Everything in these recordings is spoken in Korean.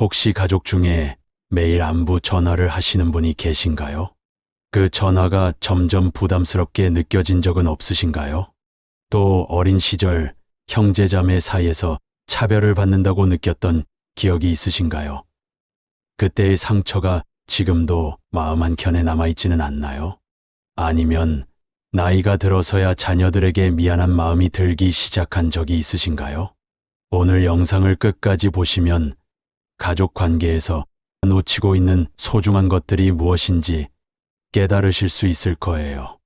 혹시 가족 중에 매일 안부 전화를 하시는 분이 계신가요? 그 전화가 점점 부담스럽게 느껴진 적은 없으신가요? 또 어린 시절 형제자매 사이에서 차별을 받는다고 느꼈던 기억이 있으신가요? 그때의 상처가 지금도 마음 한켠에 남아있지는 않나요? 아니면 나이가 들어서야 자녀들에게 미안한 마음이 들기 시작한 적이 있으신가요? 오늘 영상을 끝까지 보시면 가족 관계에서 놓치고 있는 소중한 것들이 무엇인지 깨달으실 수 있을 거예요.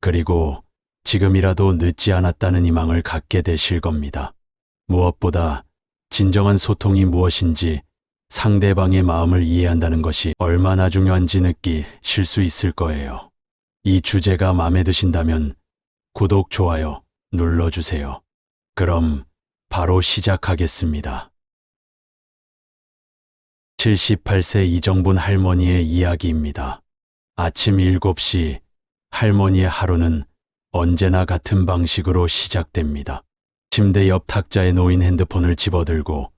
그리고 지금이라도 늦지 않았다는 희망을 갖게 되실 겁니다. 무엇보다 진정한 소통이 무엇인지 상대방의 마음을 이해한다는 것이 얼마나 중요한지 느끼실 수 있을 거예요. 이 주제가 마음에 드신다면 구독, 좋아요 눌러주세요. 그럼 바로 시작하겠습니다. 78세 이정분 할머니의 이야기입니다. 아침 7시 할머니의 하루는 언제나 같은 방식으로 시작됩니다. 침대 옆 탁자에 놓인 핸드폰을 집어들고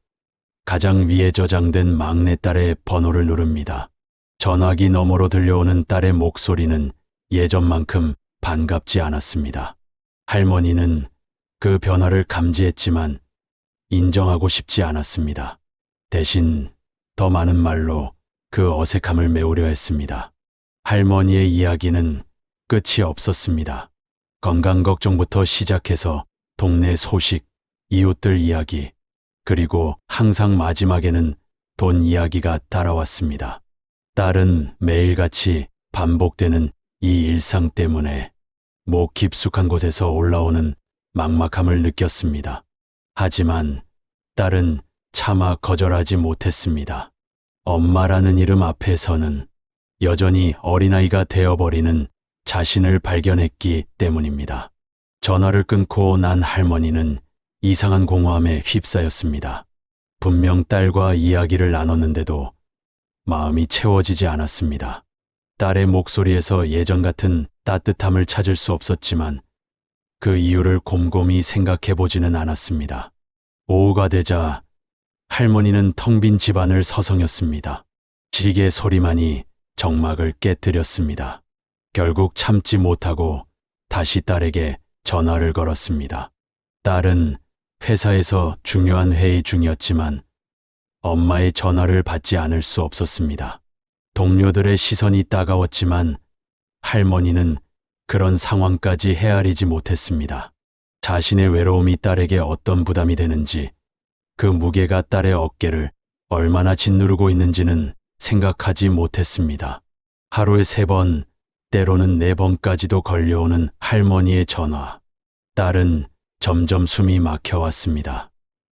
가장 위에 저장된 막내딸의 번호를 누릅니다. 전화기 너머로 들려오는 딸의 목소리는 예전만큼 반갑지 않았습니다. 할머니는 그 변화를 감지했지만 인정하고 싶지 않았습니다. 대신 더 많은 말로 그 어색함을 메우려 했습니다. 할머니의 이야기는 끝이 없었습니다. 건강 걱정부터 시작해서 동네 소식, 이웃들 이야기, 그리고 항상 마지막에는 돈 이야기가 따라왔습니다. 딸은 매일같이 반복되는 이 일상 때문에 목 깊숙한 곳에서 올라오는 막막함을 느꼈습니다. 하지만 딸은 차마 거절하지 못했습니다. 엄마라는 이름 앞에서는 여전히 어린아이가 되어버리는 자신을 발견했기 때문입니다. 전화를 끊고 난 할머니는 이상한 공허함에 휩싸였습니다. 분명 딸과 이야기를 나눴는데도 마음이 채워지지 않았습니다. 딸의 목소리에서 예전 같은 따뜻함을 찾을 수 없었지만 그 이유를 곰곰이 생각해 보지는 않았습니다. 오후가 되자 할머니는 텅 빈 집안을 서성였습니다. 지게 소리만이 정막을 깨뜨렸습니다. 결국 참지 못하고 다시 딸에게 전화를 걸었습니다. 딸은 회사에서 중요한 회의 중이었지만 엄마의 전화를 받지 않을 수 없었습니다. 동료들의 시선이 따가웠지만 할머니는 그런 상황까지 헤아리지 못했습니다. 자신의 외로움이 딸에게 어떤 부담이 되는지 그 무게가 딸의 어깨를 얼마나 짓누르고 있는지는 생각하지 못했습니다. 하루에 세 번, 때로는 네 번까지도 걸려오는 할머니의 전화. 딸은 점점 숨이 막혀왔습니다.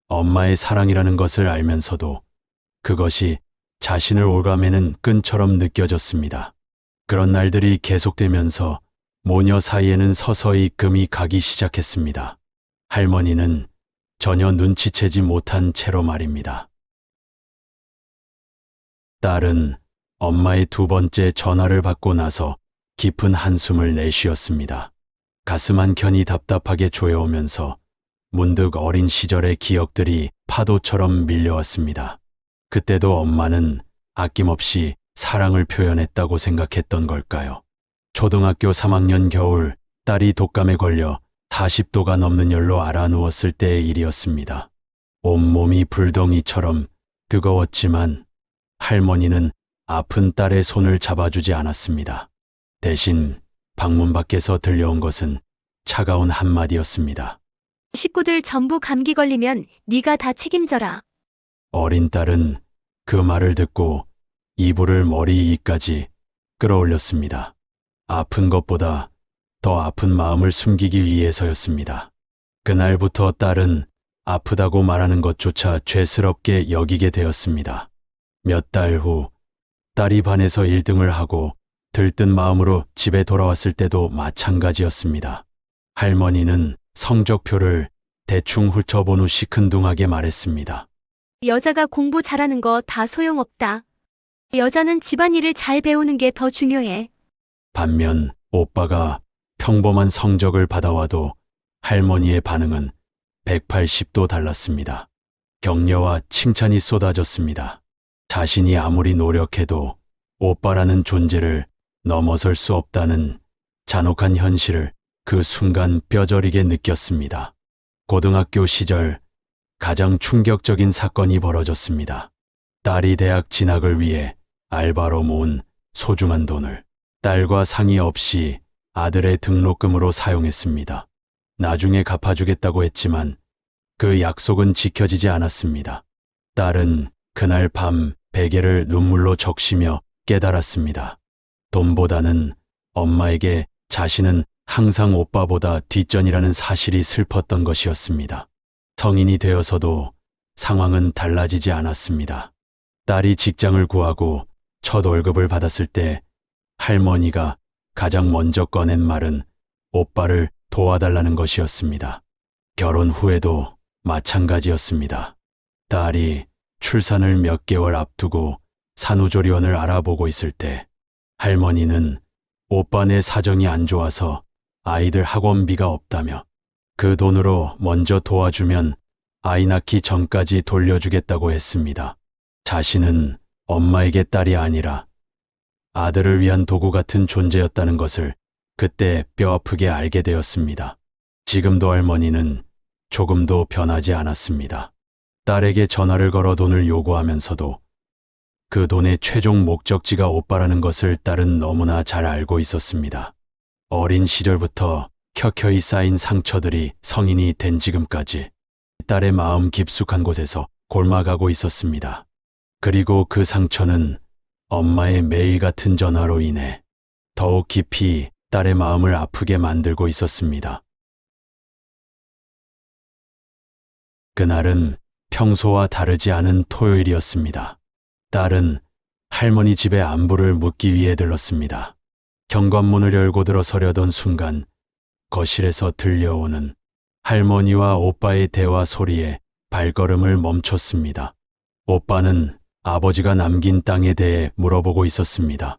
엄마의 사랑이라는 것을 알면서도 그것이 자신을 올가매는 끈처럼 느껴졌습니다. 그런 날들이 계속되면서 모녀 사이에는 서서히 금이 가기 시작했습니다. 할머니는 전혀 눈치채지 못한 채로 말입니다. 딸은 엄마의 두 번째 전화를 받고 나서 깊은 한숨을 내쉬었습니다. 가슴 한켠이 답답하게 조여오면서 문득 어린 시절의 기억들이 파도처럼 밀려왔습니다. 그때도 엄마는 아낌없이 사랑을 표현했다고 생각했던 걸까요? 초등학교 3학년 겨울 딸이 독감에 걸려 40도가 넘는 열로 알아누웠을 때의 일이었습니다. 온몸이 불덩이처럼 뜨거웠지만 할머니는 아픈 딸의 손을 잡아주지 않았습니다. 대신 방문 밖에서 들려온 것은 차가운 한마디였습니다. 식구들 전부 감기 걸리면 네가 다 책임져라. 어린 딸은 그 말을 듣고 이불을 머리 위까지 끌어올렸습니다. 아픈 것보다 더 아픈 마음을 숨기기 위해서였습니다. 그날부터 딸은 아프다고 말하는 것조차 죄스럽게 여기게 되었습니다. 몇 달 후 딸이 반에서 1등을 하고 들뜬 마음으로 집에 돌아왔을 때도 마찬가지였습니다. 할머니는 성적표를 대충 훑어본 후 시큰둥하게 말했습니다. 여자가 공부 잘하는 거 다 소용없다. 여자는 집안일을 잘 배우는 게 더 중요해. 반면 오빠가 평범한 성적을 받아와도 할머니의 반응은 180도 달랐습니다. 격려와 칭찬이 쏟아졌습니다. 자신이 아무리 노력해도 오빠라는 존재를 넘어설 수 없다는 잔혹한 현실을 그 순간 뼈저리게 느꼈습니다. 고등학교 시절 가장 충격적인 사건이 벌어졌습니다. 딸이 대학 진학을 위해 알바로 모은 소중한 돈을 딸과 상의 없이 아들의 등록금으로 사용했습니다. 나중에 갚아주겠다고 했지만 그 약속은 지켜지지 않았습니다. 딸은 그날 밤 베개를 눈물로 적시며 깨달았습니다. 돈보다는 엄마에게 자신은 항상 오빠보다 뒷전이라는 사실이 슬펐던 것이었습니다. 성인이 되어서도 상황은 달라지지 않았습니다. 딸이 직장을 구하고 첫 월급을 받았을 때 할머니가 가장 먼저 꺼낸 말은 오빠를 도와달라는 것이었습니다. 결혼 후에도 마찬가지였습니다. 딸이 출산을 몇 개월 앞두고 산후조리원을 알아보고 있을 때 할머니는 오빠네 사정이 안 좋아서 아이들 학원비가 없다며 그 돈으로 먼저 도와주면 아이 낳기 전까지 돌려주겠다고 했습니다. 자신은 엄마에게 딸이 아니라 아들을 위한 도구 같은 존재였다는 것을 그때 뼈아프게 알게 되었습니다. 지금도 할머니는 조금도 변하지 않았습니다. 딸에게 전화를 걸어 돈을 요구하면서도 그 돈의 최종 목적지가 오빠라는 것을 딸은 너무나 잘 알고 있었습니다. 어린 시절부터 켜켜이 쌓인 상처들이 성인이 된 지금까지 딸의 마음 깊숙한 곳에서 골마가고 있었습니다. 그리고 그 상처는 엄마의 매일 같은 전화로 인해 더욱 깊이 딸의 마음을 아프게 만들고 있었습니다. 그날은 평소와 다르지 않은 토요일이었습니다. 딸은 할머니 집에 안부를 묻기 위해 들렀습니다. 현관문을 열고 들어서려던 순간 거실에서 들려오는 할머니와 오빠의 대화 소리에 발걸음을 멈췄습니다. 오빠는 아버지가 남긴 땅에 대해 물어보고 있었습니다.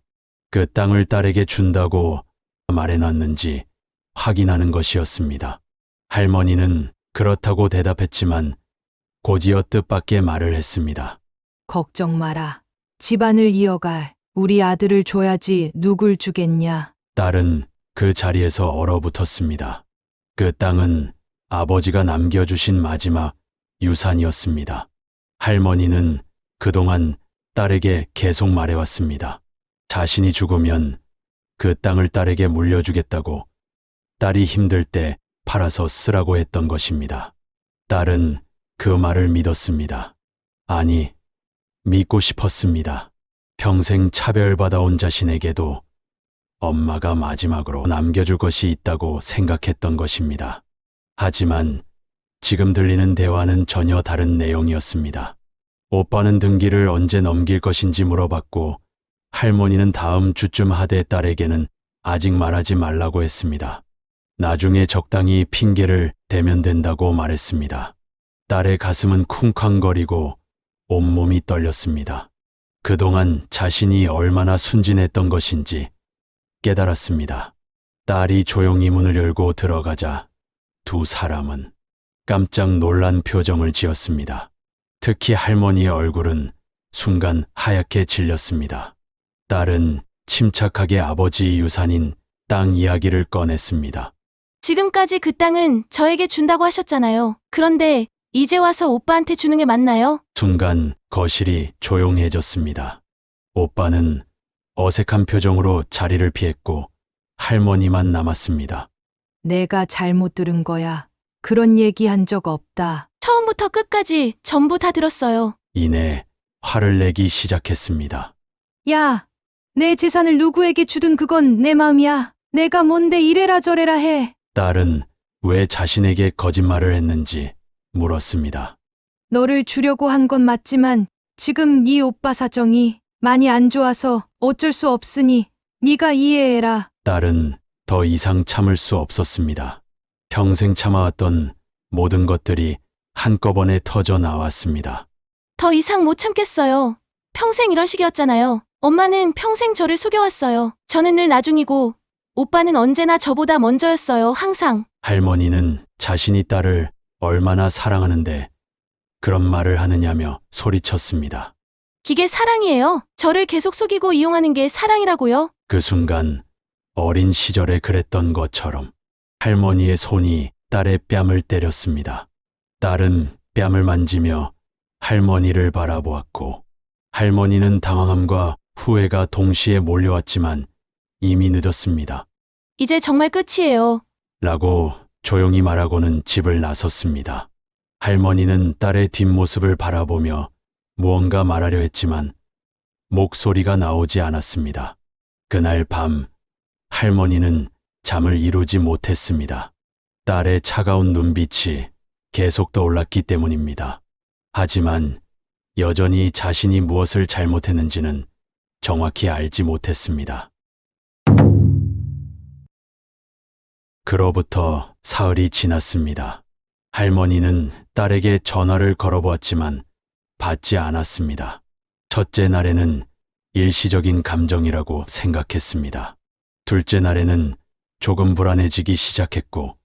그 땅을 딸에게 준다고 말해놨는지 확인하는 것이었습니다. 할머니는 그렇다고 대답했지만 고지어 뜻밖의 말을 했습니다. 걱정 마라. 집안을 이어갈 우리 아들을 줘야지 누굴 주겠냐. 딸은 그 자리에서 얼어붙었습니다. 그 땅은 아버지가 남겨주신 마지막 유산이었습니다. 할머니는 그동안 딸에게 계속 말해왔습니다. 자신이 죽으면 그 땅을 딸에게 물려주겠다고 딸이 힘들 때 팔아서 쓰라고 했던 것입니다. 딸은 그 말을 믿었습니다. 아니, 믿고 싶었습니다. 평생 차별받아온 자신에게도 엄마가 마지막으로 남겨줄 것이 있다고 생각했던 것입니다. 하지만 지금 들리는 대화는 전혀 다른 내용이었습니다. 오빠는 등기를 언제 넘길 것인지 물어봤고 할머니는 다음 주쯤 하되 딸에게는 아직 말하지 말라고 했습니다. 나중에 적당히 핑계를 대면 된다고 말했습니다. 딸의 가슴은 쿵쾅거리고 온몸이 떨렸습니다. 그동안 자신이 얼마나 순진했던 것인지 깨달았습니다. 딸이 조용히 문을 열고 들어가자 두 사람은 깜짝 놀란 표정을 지었습니다. 특히 할머니의 얼굴은 순간 하얗게 질렸습니다. 딸은 침착하게 아버지 유산인 땅 이야기를 꺼냈습니다. 지금까지 그 땅은 저에게 준다고 하셨잖아요. 그런데 이제 와서 오빠한테 주는 게 맞나요? 순간 거실이 조용해졌습니다. 오빠는 어색한 표정으로 자리를 피했고 할머니만 남았습니다. 내가 잘못 들은 거야. 그런 얘기 한 적 없다. 처음부터 끝까지 전부 다 들었어요. 이내 화를 내기 시작했습니다. 야, 내 재산을 누구에게 주든 그건 내 마음이야. 내가 뭔데 이래라 저래라 해. 딸은 왜 자신에게 거짓말을 했는지 물었습니다. 너를 주려고 한 건 맞지만 지금 네 오빠 사정이 많이 안 좋아서 어쩔 수 없으니 네가 이해해라. 딸은 더 이상 참을 수 없었습니다. 평생 참아왔던 모든 것들이 한꺼번에 터져 나왔습니다. 더 이상 못 참겠어요. 평생 이런 식이었잖아요. 엄마는 평생 저를 속여왔어요. 저는 늘 나중이고, 오빠는 언제나 저보다 먼저였어요. 항상. 할머니는 자신이 딸을 얼마나 사랑하는데 그런 말을 하느냐며 소리쳤습니다. 이게 사랑이에요. 저를 계속 속이고 이용하는 게 사랑이라고요. 그 순간 어린 시절에 그랬던 것처럼 할머니의 손이 딸의 뺨을 때렸습니다. 딸은 뺨을 만지며 할머니를 바라보았고 할머니는 당황함과 후회가 동시에 몰려왔지만 이미 늦었습니다. 이제 정말 끝이에요. 라고 조용히 말하고는 집을 나섰습니다. 할머니는 딸의 뒷모습을 바라보며 무언가 말하려 했지만 목소리가 나오지 않았습니다. 그날 밤 할머니는 잠을 이루지 못했습니다. 딸의 차가운 눈빛이 계속 떠올랐기 때문입니다. 하지만 여전히 자신이 무엇을 잘못했는지는 정확히 알지 못했습니다. 그로부터 사흘이 지났습니다. 할머니는 딸에게 전화를 걸어보았지만 받지 않았습니다. 첫째 날에는 일시적인 감정이라고 생각했습니다. 둘째 날에는 조금 불안해지기 시작했고,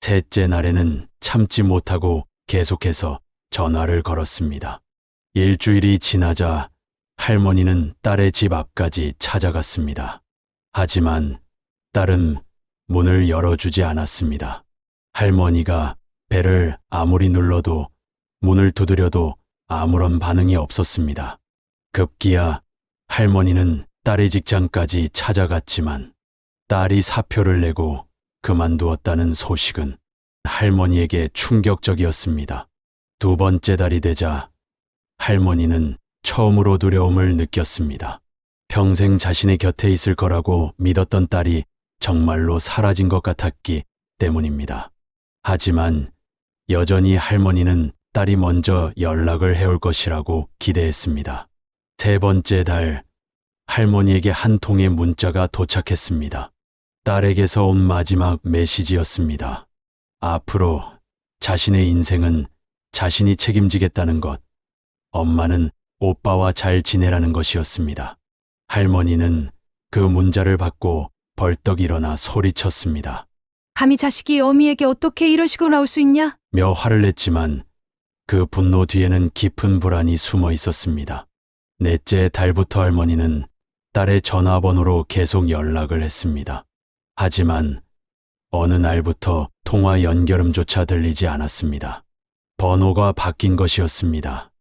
셋째 날에는 참지 못하고 계속해서 전화를 걸었습니다. 일주일이 지나자 할머니는 딸의 집 앞까지 찾아갔습니다. 하지만 딸은 문을 열어주지 않았습니다. 할머니가 배를 아무리 눌러도 문을 두드려도 아무런 반응이 없었습니다. 급기야 할머니는 딸의 직장까지 찾아갔지만 딸이 사표를 내고 그만두었다는 소식은 할머니에게 충격적이었습니다. 두 번째 달이 되자 할머니는 처음으로 두려움을 느꼈습니다. 평생 자신의 곁에 있을 거라고 믿었던 딸이 정말로 사라진 것 같았기 때문입니다. 하지만 여전히 할머니는 딸이 먼저 연락을 해올 것이라고 기대했습니다. 세 번째 달, 할머니에게 한 통의 문자가 도착했습니다. 딸에게서 온 마지막 메시지였습니다. 앞으로 자신의 인생은 자신이 책임지겠다는 것, 엄마는 오빠와 잘 지내라는 것이었습니다. 할머니는 그 문자를 받고 벌떡 일어나 소리쳤습니다. 감히 자식이 어미에게 어떻게 이런 식으로 나올 수 있냐? 며 화를 냈지만 그 분노 뒤에는 깊은 불안이 숨어 있었습니다. 넷째 달부터 할머니는 딸의 전화번호로 계속 연락을 했습니다. 하지만 어느 날부터 통화 연결음조차 들리지 않았습니다. 번호가 바뀐 것이었습니다.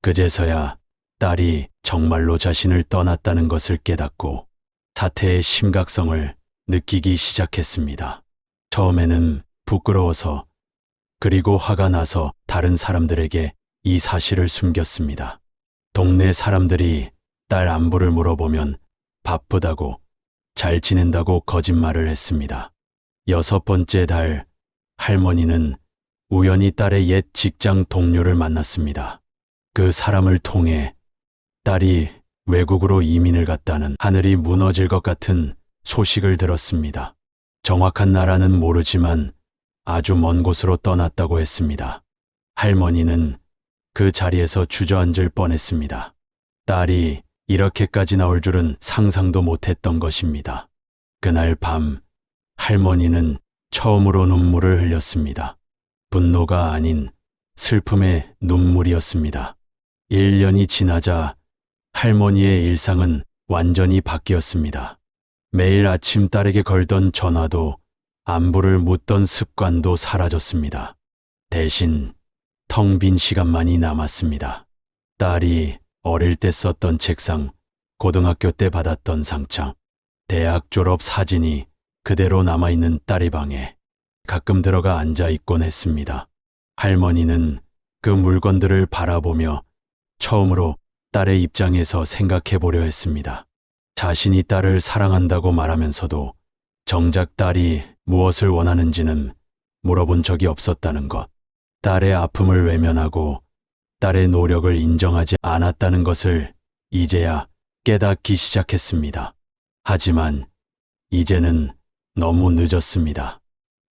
그제서야 딸이 정말로 자신을 떠났다는 것을 깨닫고 사태의 심각성을 느끼기 시작했습니다. 처음에는 부끄러워서 그리고 화가 나서 다른 사람들에게 이 사실을 숨겼습니다. 동네 사람들이 딸 안부를 물어보면 바쁘다고 잘 지낸다고 거짓말을 했습니다. 여섯 번째 달 할머니는 우연히 딸의 옛 직장 동료를 만났습니다. 그 사람을 통해 딸이 외국으로 이민을 갔다는 하늘이 무너질 것 같은 소식을 들었습니다. 정확한 나라는 모르지만 아주 먼 곳으로 떠났다고 했습니다. 할머니는 그 자리에서 주저앉을 뻔했습니다. 딸이 이렇게까지 나올 줄은 상상도 못했던 것입니다. 그날 밤 할머니는 처음으로 눈물을 흘렸습니다. 분노가 아닌 슬픔의 눈물이었습니다. 1년이 지나자 할머니의 일상은 완전히 바뀌었습니다. 매일 아침 딸에게 걸던 전화도 안부를 묻던 습관도 사라졌습니다. 대신 텅 빈 시간만이 남았습니다. 딸이 어릴 때 썼던 책상, 고등학교 때 받았던 상장, 대학 졸업 사진이 그대로 남아있는 딸의 방에 가끔 들어가 앉아 있곤 했습니다. 할머니는 그 물건들을 바라보며 처음으로 딸의 입장에서 생각해 보려 했습니다. 자신이 딸을 사랑한다고 말하면서도 정작 딸이 무엇을 원하는지는 물어본 적이 없었다는 것. 딸의 아픔을 외면하고 딸의 노력을 인정하지 않았다는 것을 이제야 깨닫기 시작했습니다. 하지만 이제는 너무 늦었습니다.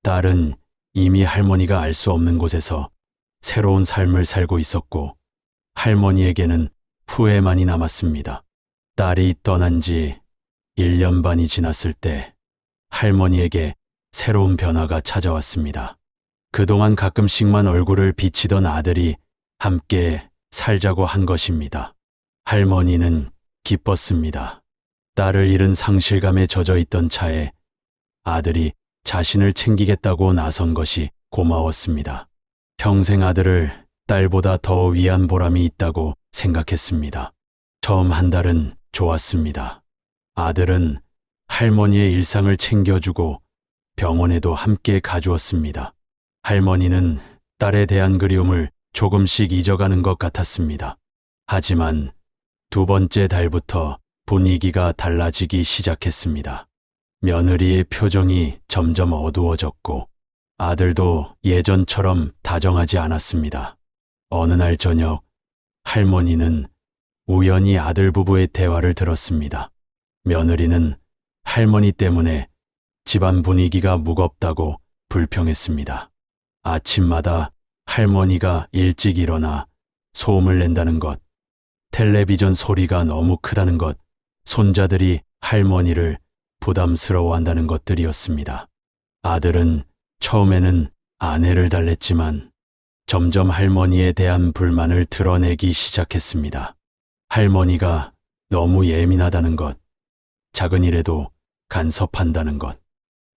딸은 이미 할머니가 알 수 없는 곳에서 새로운 삶을 살고 있었고 할머니에게는 후회만이 남았습니다. 딸이 떠난 지 1년 반이 지났을 때 할머니에게 새로운 변화가 찾아왔습니다. 그동안 가끔씩만 얼굴을 비치던 아들이 함께 살자고 한 것입니다. 할머니는 기뻤습니다. 딸을 잃은 상실감에 젖어 있던 차에 아들이 자신을 챙기겠다고 나선 것이 고마웠습니다. 평생 아들을 딸보다 더 위한 보람이 있다고 생각했습니다. 처음 한 달은 좋았습니다. 아들은 할머니의 일상을 챙겨주고 병원에도 함께 가주었습니다. 할머니는 딸에 대한 그리움을 조금씩 잊어가는 것 같았습니다. 하지만 두 번째 달부터 분위기가 달라지기 시작했습니다. 며느리의 표정이 점점 어두워졌고 아들도 예전처럼 다정하지 않았습니다. 어느 날 저녁 할머니는 우연히 아들 부부의 대화를 들었습니다. 며느리는 할머니 때문에 집안 분위기가 무겁다고 불평했습니다. 아침마다 할머니가 일찍 일어나 소음을 낸다는 것, 텔레비전 소리가 너무 크다는 것, 손자들이 할머니를 부담스러워한다는 것들이었습니다. 아들은 처음에는 아내를 달랬지만 점점 할머니에 대한 불만을 드러내기 시작했습니다. 할머니가 너무 예민하다는 것, 작은 일에도 간섭한다는 것,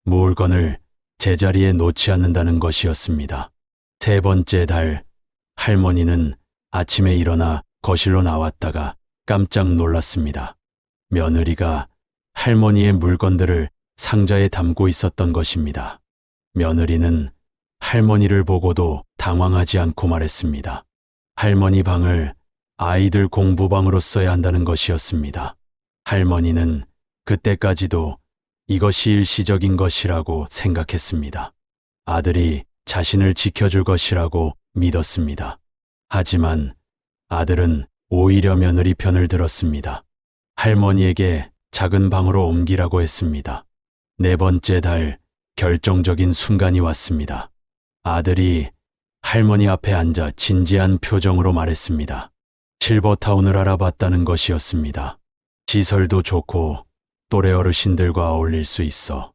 물건을 제자리에 놓지 않는다는 것이었습니다. 세 번째 달, 할머니는 아침에 일어나 거실로 나왔다가 깜짝 놀랐습니다. 며느리가 할머니의 물건들을 상자에 담고 있었던 것입니다. 며느리는 할머니를 보고도 당황하지 않고 말했습니다. 할머니 방을 아이들 공부방으로 써야 한다는 것이었습니다. 할머니는 그때까지도 이것이 일시적인 것이라고 생각했습니다. 아들이 자신을 지켜줄 것이라고 믿었습니다. 하지만 아들은 오히려 며느리 편을 들었습니다. 할머니에게 작은 방으로 옮기라고 했습니다. 네 번째 달 결정적인 순간이 왔습니다. 아들이 할머니 앞에 앉아 진지한 표정으로 말했습니다. 실버타운을 알아봤다는 것이었습니다. 시설도 좋고 또래 어르신들과 어울릴 수 있어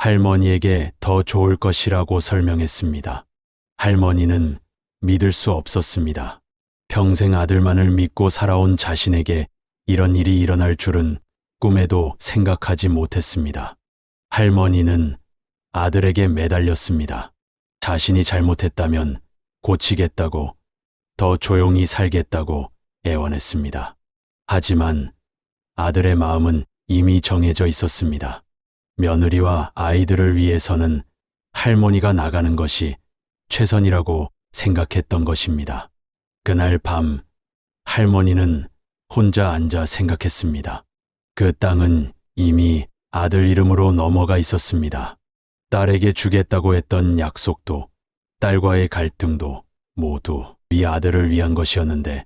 할머니에게 더 좋을 것이라고 설명했습니다. 할머니는 믿을 수 없었습니다. 평생 아들만을 믿고 살아온 자신에게 이런 일이 일어날 줄은 꿈에도 생각하지 못했습니다. 할머니는 아들에게 매달렸습니다. 자신이 잘못했다면 고치겠다고, 더 조용히 살겠다고 애원했습니다. 하지만 아들의 마음은 이미 정해져 있었습니다. 며느리와 아이들을 위해서는 할머니가 나가는 것이 최선이라고 생각했던 것입니다. 그날 밤 할머니는 혼자 앉아 생각했습니다. 그 땅은 이미 아들 이름으로 넘어가 있었습니다. 딸에게 주겠다고 했던 약속도 딸과의 갈등도 모두 이 아들을 위한 것이었는데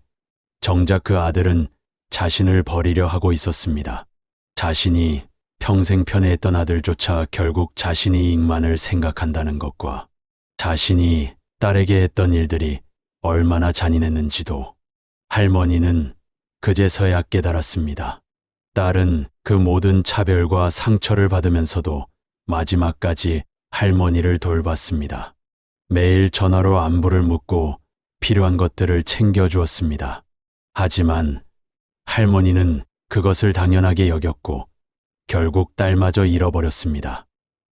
정작 그 아들은 자신을 버리려 하고 있었습니다. 자신이 평생 편애했던 아들조차 결국 자신의 이익만을 생각한다는 것과 자신이 딸에게 했던 일들이 얼마나 잔인했는지도 할머니는 그제서야 깨달았습니다. 딸은 그 모든 차별과 상처를 받으면서도 마지막까지 할머니를 돌봤습니다. 매일 전화로 안부를 묻고 필요한 것들을 챙겨주었습니다. 하지만 할머니는 그것을 당연하게 여겼고 결국 딸마저 잃어버렸습니다.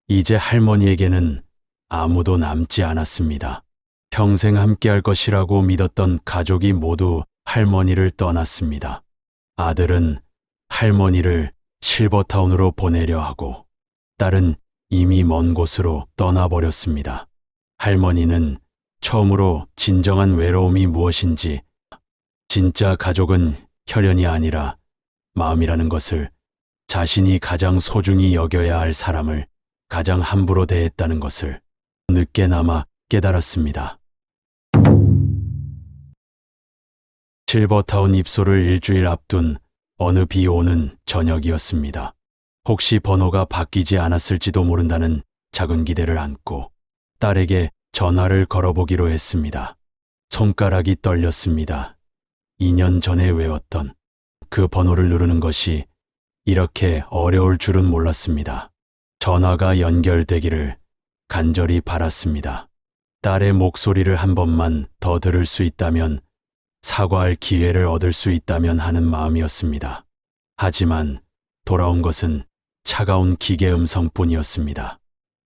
이제 할머니에게는 아무도 남지 않았습니다. 평생 함께할 것이라고 믿었던 가족이 모두 할머니를 떠났습니다. 아들은 할머니를 실버타운으로 보내려 하고 딸은 이미 먼 곳으로 떠나버렸습니다. 할머니는 처음으로 진정한 외로움이 무엇인지 진짜 가족은 혈연이 아니라 마음이라는 것을 자신이 가장 소중히 여겨야 할 사람을 가장 함부로 대했다는 것을 늦게나마 깨달았습니다. 실버타운 입소를 일주일 앞둔 어느 비 오는 저녁이었습니다. 혹시 번호가 바뀌지 않았을지도 모른다는 작은 기대를 안고 딸에게 전화를 걸어보기로 했습니다. 손가락이 떨렸습니다. 2년 전에 외웠던 그 번호를 누르는 것이 이렇게 어려울 줄은 몰랐습니다. 전화가 연결되기를 간절히 바랐습니다. 딸의 목소리를 한 번만 더 들을 수 있다면 사과할 기회를 얻을 수 있다면 하는 마음이었습니다. 하지만 돌아온 것은 차가운 기계 음성뿐이었습니다.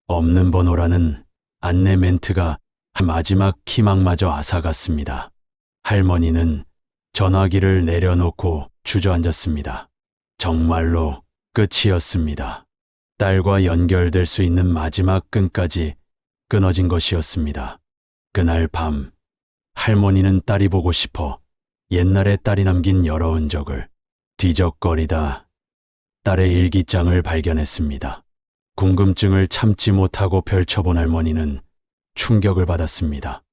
없는 번호라는 안내 멘트가 마지막 희망마저 앗아갔습니다. 할머니는 전화기를 내려놓고 주저앉았습니다. 정말로 끝이었습니다. 딸과 연결될 수 있는 마지막 끈까지 끊어진 것이었습니다. 그날 밤, 할머니는 딸이 보고 싶어 옛날에 딸이 남긴 여러 흔적을 뒤적거리다 딸의 일기장을 발견했습니다. 궁금증을 참지 못하고 펼쳐본 할머니는 충격을 받았습니다.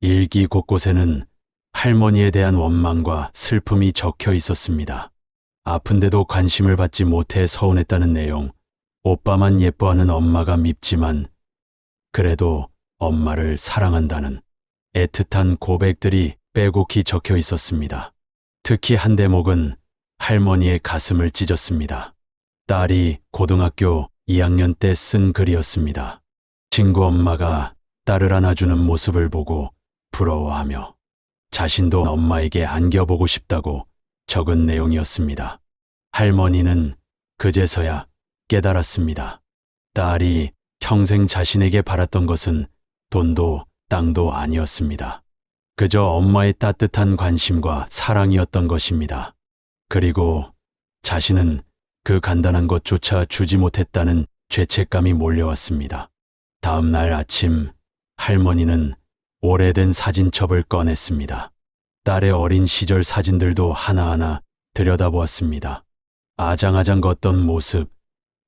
일기 곳곳에는 할머니에 대한 원망과 슬픔이 적혀 있었습니다. 아픈데도 관심을 받지 못해 서운했다는 내용, 오빠만 예뻐하는 엄마가 밉지만 그래도 엄마를 사랑한다는 애틋한 고백들이 빼곡히 적혀 있었습니다. 특히 한 대목은 할머니의 가슴을 찢었습니다. 딸이 고등학교 2학년 때 쓴 글이었습니다. 친구 엄마가 딸을 안아주는 모습을 보고 부러워하며 자신도 엄마에게 안겨보고 싶다고 적은 내용이었습니다. 할머니는 그제서야 깨달았습니다. 딸이 평생 자신에게 바랐던 것은 돈도 땅도 아니었습니다. 그저 엄마의 따뜻한 관심과 사랑이었던 것입니다. 그리고 자신은 그 간단한 것조차 주지 못했다는 죄책감이 몰려왔습니다. 다음 날 아침 할머니는 오래된 사진첩을 꺼냈습니다. 딸의 어린 시절 사진들도 하나하나 들여다보았습니다. 아장아장 걷던 모습,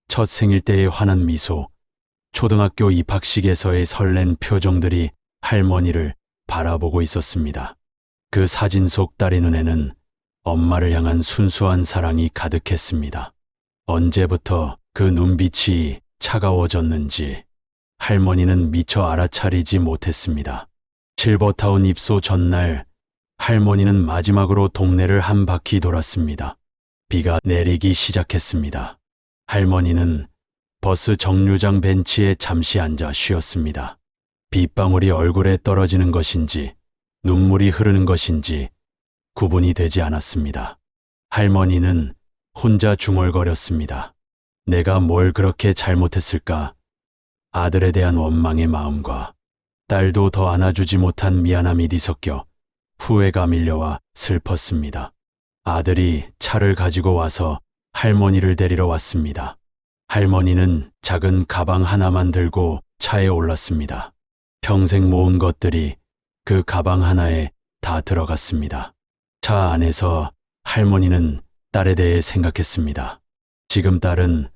첫 생일 때의 환한 미소, 초등학교 입학식에서의 설렌 표정들이 할머니를 바라보고 있었습니다. 그 사진 속 딸의 눈에는 엄마를 향한 순수한 사랑이 가득했습니다. 언제부터 그 눈빛이 차가워졌는지 할머니는 미처 알아차리지 못했습니다. 실버타운 입소 전날 할머니는 마지막으로 동네를 한 바퀴 돌았습니다. 비가 내리기 시작했습니다. 할머니는 버스 정류장 벤치에 잠시 앉아 쉬었습니다. 빗방울이 얼굴에 떨어지는 것인지 눈물이 흐르는 것인지 구분이 되지 않았습니다. 할머니는 혼자 중얼거렸습니다. 내가 뭘 그렇게 잘못했을까? 아들에 대한 원망의 마음과 딸도 더 안아주지 못한 미안함이 뒤섞여 후회가 밀려와 슬펐습니다. 아들이 차를 가지고 와서 할머니를 데리러 왔습니다. 할머니는 작은 가방 하나만 들고 차에 올랐습니다. 평생 모은 것들이 그 가방 하나에 다 들어갔습니다. 차 안에서 할머니는 딸에 대해 생각했습니다. 지금 딸은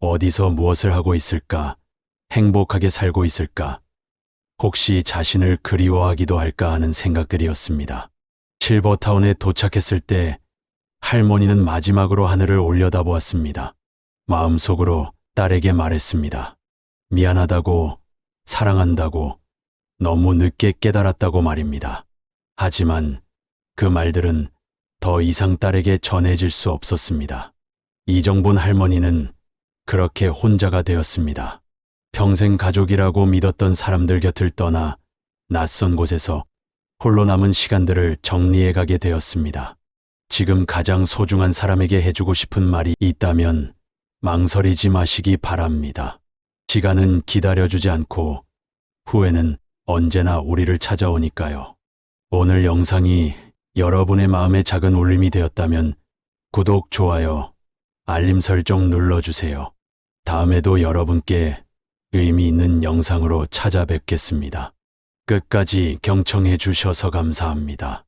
어디서 무엇을 하고 있을까? 행복하게 살고 있을까? 혹시 자신을 그리워하기도 할까 하는 생각들이었습니다. 실버타운에 도착했을 때 할머니는 마지막으로 하늘을 올려다보았습니다. 마음속으로 딸에게 말했습니다. 미안하다고, 사랑한다고, 너무 늦게 깨달았다고 말입니다. 하지만 그 말들은 더 이상 딸에게 전해질 수 없었습니다. 이정분 할머니는 그렇게 혼자가 되었습니다. 평생 가족이라고 믿었던 사람들 곁을 떠나 낯선 곳에서 홀로 남은 시간들을 정리해 가게 되었습니다. 지금 가장 소중한 사람에게 해주고 싶은 말이 있다면 망설이지 마시기 바랍니다. 시간은 기다려주지 않고 후회는 언제나 우리를 찾아오니까요. 오늘 영상이 여러분의 마음에 작은 울림이 되었다면 구독, 좋아요, 알림 설정 눌러주세요. 다음에도 여러분께 의미 있는 영상으로 찾아뵙겠습니다. 끝까지 경청해 주셔서 감사합니다.